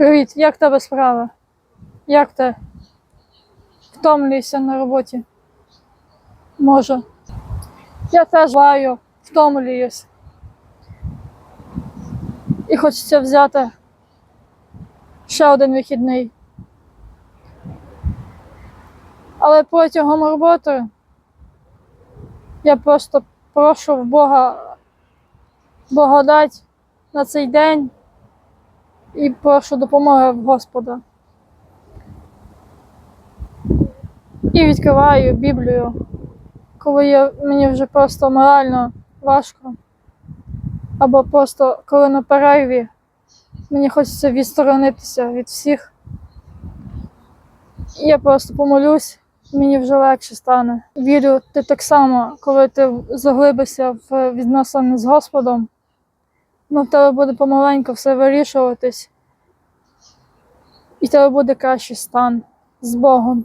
Привіт, як тебе справи? Як ти? Втомлюєшся на роботі? Може. Я теж лаю, втомлююсь. І хочеться взяти ще один вихідний. Але протягом роботи я просто прошу в Бога благодать на цей день і прошу допомоги в Господа. І відкриваю Біблію, коли я, мені вже просто морально важко. Або просто коли на перерві мені хочеться відсторонитися від всіх. Я просто помолюсь, мені вже легше стане. Вірю, ти так само, коли ти заглибишся в відносини з Господом, ну в тебе буде помаленьку все вирішуватись, і в тебе буде кращий стан з Богом.